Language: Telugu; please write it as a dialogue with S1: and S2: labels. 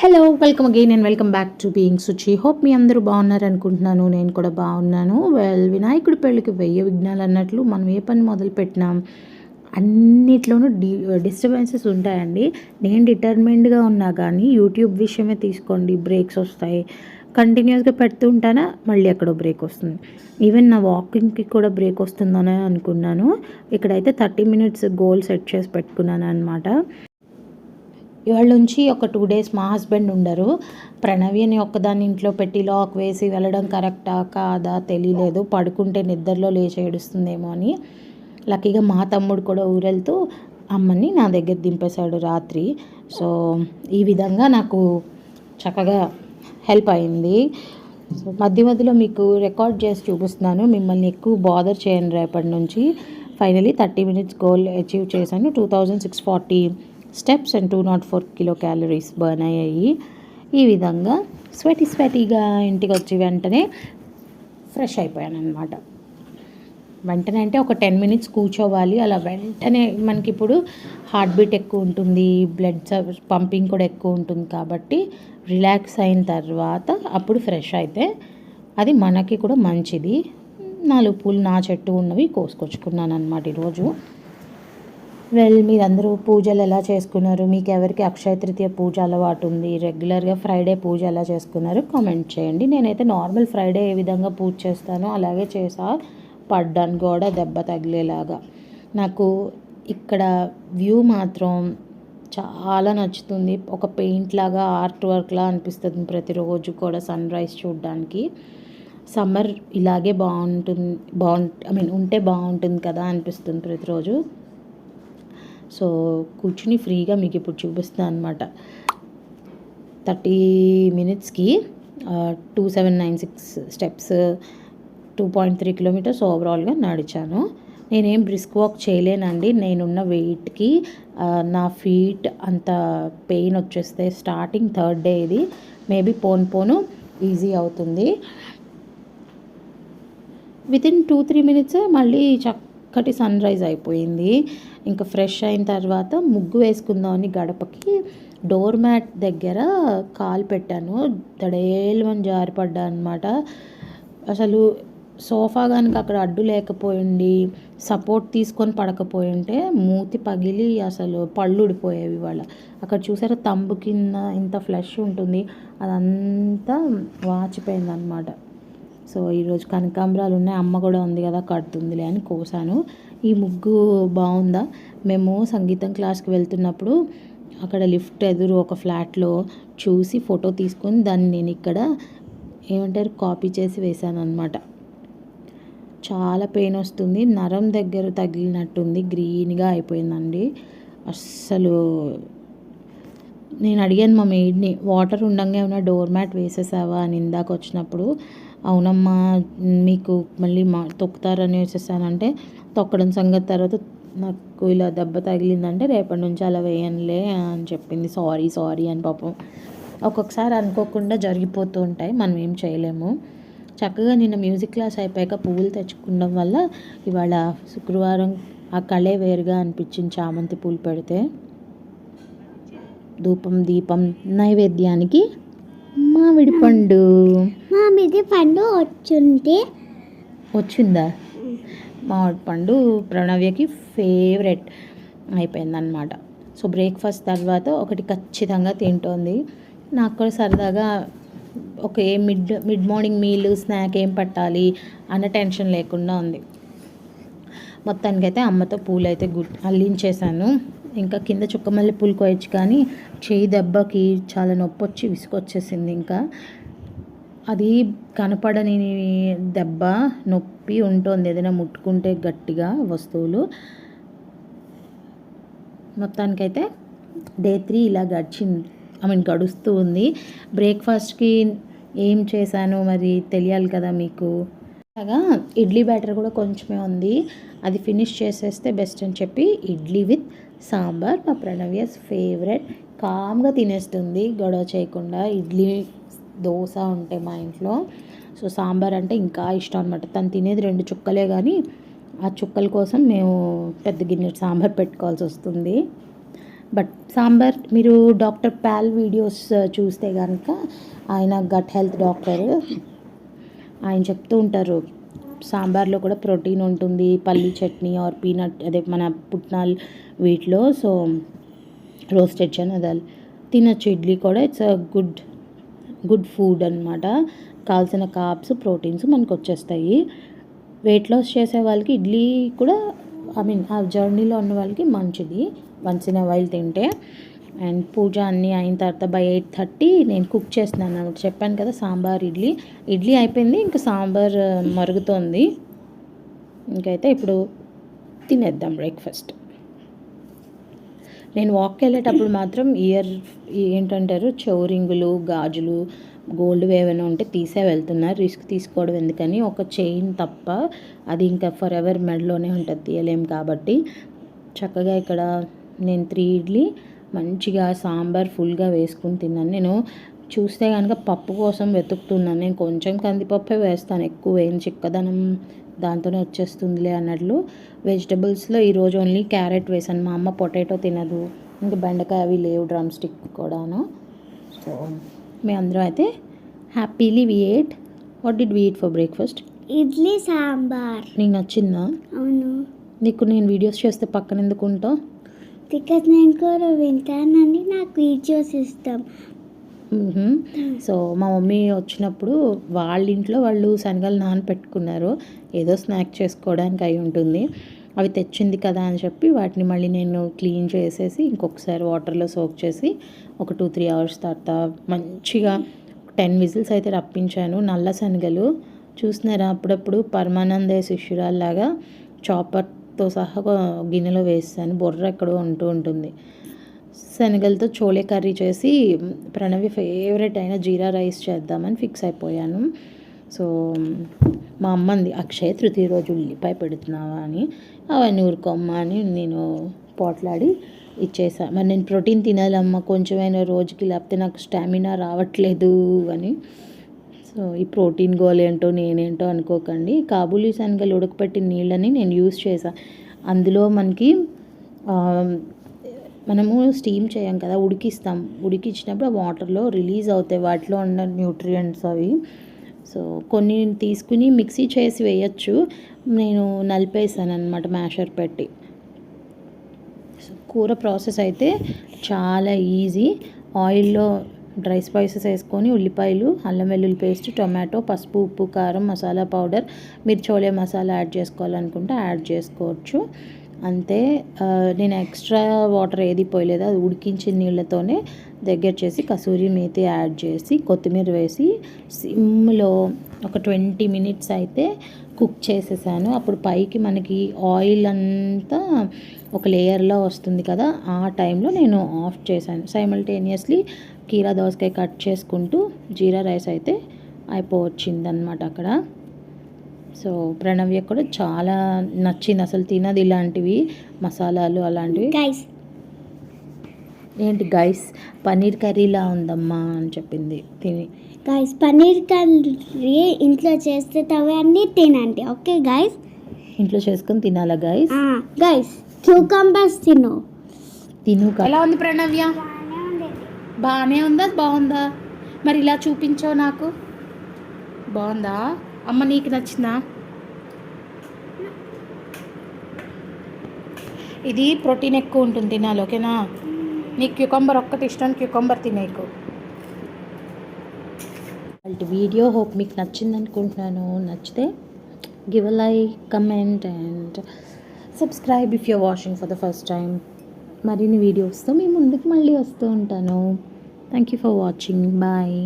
S1: Hello welcome again and welcome back to being Suchi hope మీ అందరూ బాగున్నారు అనుకుంటున్నాను. నేను కూడా బాగున్నాను. వెల్ వినాయకుడి పెళ్ళికి వెయ్యి విఘ్నాలు అన్నట్లు మనం ఏ పని మొదలు పెట్టినాం? అన్నిట్లోనూ డి డిస్టర్బెన్సెస్ ఉంటాయండి. నేను డిటర్మెంట్గా ఉన్నా కానీ యూట్యూబ్ విషయమే తీసుకోండి. బ్రేక్స్ వస్తాయి. కంటిన్యూస్గా పెడుతూ ఉంటానా? మళ్ళీ ఎక్కడో బ్రేక్ వస్తుంది. ఈవెన్ నా వాకింగ్కి కూడా బ్రేక్ వస్తుందని అనుకున్నాను. ఇక్కడైతే థర్టీ మినిట్స్ గోల్ సెట్ చేసి పెట్టుకున్నాను అనమాట ఇవాళ నుంచి ఒక టూ డేస్ మా హస్బెండ్ ఉండరు. ప్రణవి అని ఒక్కదాని ఇంట్లో పెట్టి లాక్ వేసి వెళ్ళడం కరెక్టా? కాదా? తెలియలేదు పడుకుంటే నిద్రలో లేచి ఏడుస్తుందేమో అని. లక్కీగా మా తమ్ముడు కూడా ఊరెళ్తూ అమ్మని నా దగ్గర దింపేశాడు రాత్రి. సో ఈ విధంగా నాకు చక్కగా హెల్ప్ అయింది. సో మధ్య మధ్యలో మీకు రికార్డ్ చేసి చూపిస్తున్నాను. మిమ్మల్ని ఎక్కువ బాదర్ చేయను రేపటి నుంచి. Finally thirty minutes goal achieve చేశాను. Two thousand six forty steps and two naught four kilo calories burn అయ్యాయి. ఈ విధంగా స్వెటీ స్వెటీగా ఇంటికి వచ్చి వెంటనే ఫ్రెష్ అయిపోయాను అనమాట వెంటనే అంటే ఒక టెన్ మినిట్స్ కూర్చోవాలి. అలా వెంటనే మనకి ఇప్పుడు హార్ట్ బీట్ ఎక్కువ ఉంటుంది బ్లడ్ పంపింగ్ కూడా ఎక్కువ ఉంటుంది కాబట్టి రిలాక్స్ అయిన తర్వాత అప్పుడు ఫ్రెష్ అయితే అది మనకి కూడా మంచిది. నాలుగు పూలు నా చెట్టు ఉన్నవి కోసుకొచ్చుకున్నాను అనమాట ఈరోజు. వెల్ మీరందరూ పూజలు ఎలా చేసుకున్నారు? మీకు ఎవరికి అక్షయ తృతీయ పూజ అలవాటు ఉంది? రెగ్యులర్గా ఫ్రైడే పూజ ఎలా చేసుకున్నారు? కామెంట్ చేయండి. నేనైతే నార్మల్ ఫ్రైడే ఏ విధంగా పూజ చేస్తానో అలాగే చేసా. పడ్డాను గోడ దెబ్బ తగిలేలాగా. నాకు ఇక్కడ వ్యూ మాత్రం చాలా నచ్చుతుంది. ఒక పెయింట్ లాగా ఆర్ట్ వర్క్లా అనిపిస్తుంది ప్రతిరోజు కూడా సన్ రైజ్ చూడడానికి. సమ్మర్ ఇలాగే బాగుంటుంది బాగుంట ఐ మీన్ ఉంటే బాగుంటుంది కదా అనిపిస్తుంది ప్రతిరోజు. సో కూర్చుని ఫ్రీగా మీకు ఇప్పుడు చూపిస్తాను అనమాట థర్టీ మినిట్స్కి two seven nine six steps two point three kilometres ఓవరాల్గా నడిచాను. నేనేం బ్రిస్క్ వాక్ చేయలేనండి. నేనున్న వెయిట్కి నా ఫీట్ అంత పెయిన్ వచ్చేస్తే స్టార్టింగ్ థర్డ్ డే ఇది. మేబీ పోను పోను ఈజీ అవుతుంది. వితిన్ టూ త్రీ మినిట్స్ మళ్ళీ చక్క చక్కటి సన్ రైజ్ అయిపోయింది. ఇంకా ఫ్రెష్ అయిన తర్వాత ముగ్గు వేసుకుందామని గడపకి డోర్ మ్యాట్ దగ్గర కాలు పెట్టాను. తడేలమని జారిపడ్డా అనమాట అసలు సోఫా కనుక అక్కడ అడ్డు లేకపోయింది సపోర్ట్ తీసుకొని పడకపోయి ఉంటే మూతి పగిలి అసలు పళ్ళు ఊడిపోయేవి వాళ్ళ అక్కడ చూసారా తంబు కింద ఇంత ఫ్లష్ ఉంటుంది. అదంతా వాచిపోయింది అనమాట సో ఈరోజు కనకాంబరాలు ఉన్నాయి. అమ్మ కూడా ఉంది కదా కడుతుందిలే అని కోసాను. ఈ ముగ్గు బాగుందా? మేము సంగీతం క్లాస్కి వెళ్తున్నప్పుడు అక్కడ లిఫ్ట్ ఎదురు ఒక ఫ్లాట్లో చూసి ఫోటో తీసుకొని దాన్ని నేను ఇక్కడ ఏమంటారు కాపీ చేసి వేశాను అనమాట చాలా పెయిన్ వస్తుంది. నరం దగ్గర తగిలినట్టుంది. గ్రీన్గా అయిపోయిందండి. అస్సలు నేను అడిగాను మా మెయిడ్ని వాటర్ ఉండంగా ఏమైనా డోర్ మ్యాట్ వేసేసావా? అని ఇందాక వచ్చినప్పుడు అవునమ్మా మీకు మళ్ళీ మా తొక్కుతారని వచ్చేసానంటే తొక్కడం సంగతి తర్వాత నాకు ఇలా దెబ్బ తగిలిందంటే రేపటి నుంచి అలా వేయనులే అని చెప్పింది. సారీ సారీ అని పాపం. ఒక్కొక్కసారి అనుకోకుండా జరిగిపోతూ ఉంటాయి. మనం ఏం చేయలేము. చక్కగా నిన్న మ్యూజిక్ క్లాస్ అయిపోయాక పువ్వులు తెచ్చుకోవడం వల్ల ఇవాళ శుక్రవారం ఆ కళే వేరుగా అనిపించింది చామంతి పూలు పెడితే. ధూపం దీపం నైవేద్యానికి మామిడి పండు.
S2: మామిడి పండు వచ్చింది
S1: వచ్చిందా? మామిడి పండు ప్రణవ్యకి ఫేవరెట్ అయిపోయిందనమాట సో బ్రేక్ఫాస్ట్ తర్వాత ఒకటి ఖచ్చితంగా తింటోంది. నాకు కూడా సరదాగా ఒక a mid mid morning meal snack ఏం పట్టాలి అన్న టెన్షన్ లేకుండా ఉంది. మొత్తానికైతే అమ్మతో పూలు అయితే గుడ్ అల్లించేశాను. ఇంకా కింద చుక్కమల్లి పూలు కోయచ్చు కానీ చేయి దెబ్బకి చాలా నొప్పి వచ్చి విసుకొచ్చేసింది ఇంకా. అది కనపడని దెబ్బ నొప్పి ఉంటుంది ఏదైనా ముట్టుకుంటే గట్టిగా వస్తువులు. మొత్తానికైతే డే త్రీ ఇలా గడిచింది ఐ మీన్ గడుస్తూ ఉంది. బ్రేక్ఫాస్ట్కి ఏం చేశాను మరి తెలియాలి కదా మీకు. అలాగా ఇడ్లీ బ్యాటర్ కూడా కొంచెమే ఉంది. అది ఫినిష్ చేసేస్తే బెస్ట్ అని చెప్పి ఇడ్లీ విత్ సాంబార్ మా ప్రణవ్యస్ ఫేవరెట్ కామ్గా తినేస్తుంది. గొడవ చేయకుండా ఇడ్లీ దోశ ఉంటే మా ఇంట్లో. సో సాంబార్ అంటే ఇంకా ఇష్టం అనమాట తను తినేది రెండు చుక్కలే కానీ ఆ చుక్కల కోసం మేము పెద్ద గిన్నె సాంబార్ పెట్టుకోవాల్సి వస్తుంది. బట్ సాంబార్ మీరు డాక్టర్ పాల్ వీడియోస్ చూస్తే కనుక ఆయన గట్ హెల్త్ డాక్టర్. ఆయన చెప్తూ ఉంటారు సాంబార్లో కూడా ప్రోటీన్ ఉంటుంది పల్లీ చట్నీ ఆర్ పీనట్ అదే మన పుట్నాలు వీటిలో. సో రోస్టెడ్ చనదాలు తినచ్చు ఇడ్లీ కూడా it's a good good food అనమాట కావాల్సిన కాప్స్ ప్రోటీన్స్ మనకు వచ్చేస్తాయి. వెయిట్ లాస్ చేసే వాళ్ళకి ఇడ్లీ కూడా ఐ మీన్ ఆ జర్నీలో ఉన్న వాళ్ళకి మంచిది. వన్స్ ఇన్ వైల్ తింటే. అండ్ పూజ అన్నీ అయిన తర్వాత బై ఎయిట్ థర్టీ నేను కుక్ చేస్తున్నాను అనమాట చెప్పాను కదా సాంబార్ ఇడ్లీ. ఇడ్లీ అయిపోయింది ఇంకా సాంబార్ మరుగుతోంది. ఇంకైతే ఇప్పుడు తినేద్దాం బ్రేక్ఫాస్ట్ నేను వాక్కి వెళ్ళేటప్పుడు మాత్రం ఇయర్ ఏంటంటారు చౌరింగులు గాజులు గోల్డ్ ఏమైనా ఉంటే తీసే వెళ్తున్నారు రిస్క్ తీసుకోవడం ఎందుకని ఒక చైన్ తప్ప అది ఇంకా ఫర్ ఎవర్ మెడలోనే ఉంటుంది తీయలేం కాబట్టి. చక్కగా ఇక్కడ నేను త్రీ ఇడ్లీ మంచిగా సాంబార్ ఫుల్గా వేసుకుని తిన్నాను. నేను చూస్తే కనుక పప్పు కోసం వెతుకుతున్నాను. నేను కొంచెం కందిపప్పే వేస్తాను. ఎక్కువ వేయం చిక్కదనం దాంతోనే వచ్చేస్తుందిలే అన్నట్లు వెజిటబుల్స్లో ఈరోజు ఓన్లీ క్యారెట్ వేసాను. మా అమ్మ పొటాటో తినదు. ఇంకా బెండకాయ అవి లేవు డ్రమ్ స్టిక్ కూడాను. సో మీ అందరం అయితే happily we ate what did we eat for breakfast?
S2: Idli sambar.
S1: నీకు నచ్చిందా?
S2: అవును.
S1: నీకు నేను వీడియోస్ చేస్తే పక్కన ఎందుకు ఉంటావు?
S2: బికాస్ నేను కూడా వింటానని నాకు వీడియోస్ ఇష్టం.
S1: సో మా మమ్మీ వచ్చినప్పుడు వాళ్ళ ఇంట్లో వాళ్ళు శనగలు నానపెట్టుకున్నారు. ఏదో స్నాక్ చేసుకోవడానికి అయి ఉంటుంది. అవి తెచ్చింది కదా అని చెప్పి వాటిని మళ్ళీ నేను క్లీన్ చేసేసి ఇంకొకసారి వాటర్లో సోక్ చేసి ఒక టూ త్రీ అవర్స్ తర్వాత మంచిగా టెన్ విజిల్స్ అయితే రప్పించాను. నల్ల శనగలు. చూస్తున్నారా అప్పుడప్పుడు పరమానందే శిష్యురాల్లాగా తో సహా ఒక గిన్నెలో వేస్తాను. బొర్ర ఎక్కడో ఉంటూ ఉంటుంది. శనగలతో చోలే కర్రీ చేసి ప్రణవి ఫేవరెట్ అయిన జీరా రైస్ చేద్దామని ఫిక్స్ అయిపోయాను. సో మా అమ్మ అంది అక్షయ తృతీయ రోజు ఉల్లిపాయ పెడుతున్నావా? అని. అవన్నీ ఊరుకోమ్మ అని నేను పోట్లాడి ఇచ్చేసా. మరి నేను ప్రోటీన్ తినాలమ్మా కొంచెమైనా రోజుకి లేకపోతే నాకు స్టామినా రావట్లేదు అని. సో ఈ ప్రోటీన్ గోల్ ఏంటో నేనేంటో అనుకోకండి. కాబూలీ శనగలు ఉడకపెట్టిన నీళ్ళని నేను యూస్ చేశాను అందులో మనకి మనము స్టీమ్ చేయం కదా ఉడికిస్తాం. ఉడికించినప్పుడు ఆ వాటర్లో రిలీజ్ అవుతాయి. వాటిలో ఉన్న న్యూట్రియంట్స్ అవి. సో కొన్ని తీసుకుని మిక్సీ చేసి వేయచ్చు. నేను నలిపేసాను అనమాట మ్యాషర్ పెట్టి. సో కూర ప్రాసెస్ అయితే చాలా ఈజీ. ఆయిల్లో డ్రై స్పైసెస్ వేసుకొని ఉల్లిపాయలు అల్లం వెల్లుల్లి పేస్ట్ టొమాటో పసుపు ఉప్పు కారం మసాలా పౌడర్ మీరు చోలే మసాలా యాడ్ చేసుకోవాలనుకుంటే యాడ్ చేసుకోవచ్చు. అంతే నేను ఎక్స్ట్రా వాటర్ ఏది పోయలేదు అది ఉడికించిన నీళ్ళతోనే దగ్గర చేసి కసూరి మేతి యాడ్ చేసి కొత్తిమీర వేసి సిమ్లో ఒక ట్వంటీ మినిట్స్ అయితే కుక్ చేసేసాను. అప్పుడు పైకి మనకి ఆయిల్ అంతా ఒక లేయర్లో వస్తుంది కదా ఆ టైంలో నేను ఆఫ్ చేశాను. సైమల్టేనియస్లీ కీరా దోసకాయ కట్ చేసుకుంటూ జీరా రైస్ అయితే అయిపోవచ్చిందనమాట అక్కడ. సో ప్రణవ్య కూడా చాలా నచ్చింది. అసలు తినది ఇలాంటివి మసాలాలు అలాంటివి.
S2: గైస్
S1: ఏంటి గైస్ పన్నీర్ కర్రీలా ఉందమ్మా అని చెప్పింది. తిని.
S2: గైస్ పన్నీర్ కర్రీ ఇంట్లో చేస్తే అన్నీ తినండి. ఓకే గైస్
S1: ఇంట్లో చేసుకొని తినాలా గైస్
S2: గైస్ క్యూకంబర్స్ తిను.
S1: తిను ఎలా ఉంది ప్రణవ్య? బాగానే ఉందా? బాగుందా? మరి ఇలా చూపించావు నాకు. బాగుందా? అమ్మ నీకు నచ్చిందా? ఇది ప్రోటీన్ ఎక్కువ ఉంటుంది తినాలి ఓకేనా? నీకు క్యూకంబర్ ఒక్కటి ఇష్టం క్యూకంబర్ తినేకు వీడియో హోప్ మీకు నచ్చింది అనుకుంటున్నాను నచ్చితే give a like comment and subscribe if you're watching for the first time. మరిన్ని వీడియోస్తో మీ ముందుకు మళ్ళీ వస్తూ ఉంటాను. Thank you for watching bye